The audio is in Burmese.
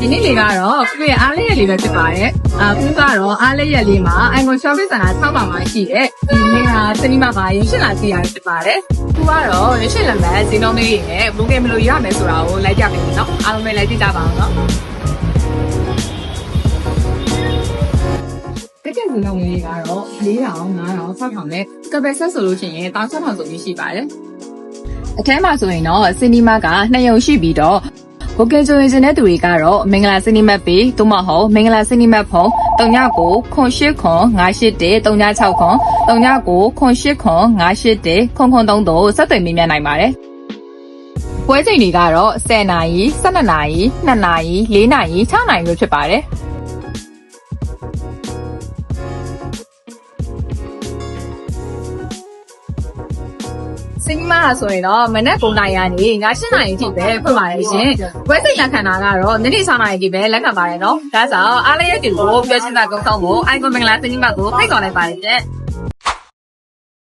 ဒီနေ့လေးကတော့ခုရဲ့အားလေးရက်လေးပဲဖြစ်ပါတယ်။အခုကတော့အားလေးရက်လေးမှာ Icon Shopping Center 6ပါမှာရှိတဲ့ဒီနေ့ကစနီမာပါရရှင်းလာစီရဖြစ်ပါတယ်။ခုကတော့ရရှင်းလမ်းမဲ့ဇင်းတော်လေးတွေနဲ့ဘုံကဲမလို့ရမယ်ဆိုတာကိုလိုက်ပြပေးမယ်နော်။အားလုံးပဲလိုက်ကြည့်ကြပါအောင်နော်။တကယ်ဇင်းတော်လေးကတော့4000 5000 6000နဲ့ကပယ်ဆက်ဆိုလို့ရှိရင်1600ဆိုပြီးရှိပါတယ်။အထဲမှာဆိုရင်တော့စနီမာက2ရုံရှိပြီးတော့ ဘိုကဲဂျိုရင်စင်တဲ့သူတွေကတော့မင်္ဂလာစနီမတ်ပေသို့မဟုတ်မင်္ဂလာစနီမတ်ဖုန်း39ခွန်8ခွန်981 36ခွန်39ခွန်8ခွန်981ခွန်ခွန်3တို့ဆက်သွယ်မြင်မြန်နိုင်ပါတယ်။ပွဲချိန်တွေကတော့10နာရီ12နာရီ2နာရီ4နာရီ6နာရီလို့ဖြစ်ပါတယ်။ စင်မာဆိုရင်တော့မနက်9:00နာရီကနေည7:00နာရီအထိပဲဖွင့်ပါတယ်ရှင်။ဝက်စိတ်လက်ခံတာကတော့ညနေ6:00နာရီအထိပဲလက်ခံပါတယ်နော်။ဒါဆိုအားလည်းရတူကိုပြောချင်တာကောင်းကောင်းကို icon မင်္ဂလာစင်မာကိုဖိတ်ခေါ်လိုက်ပါတယ်ရှင်။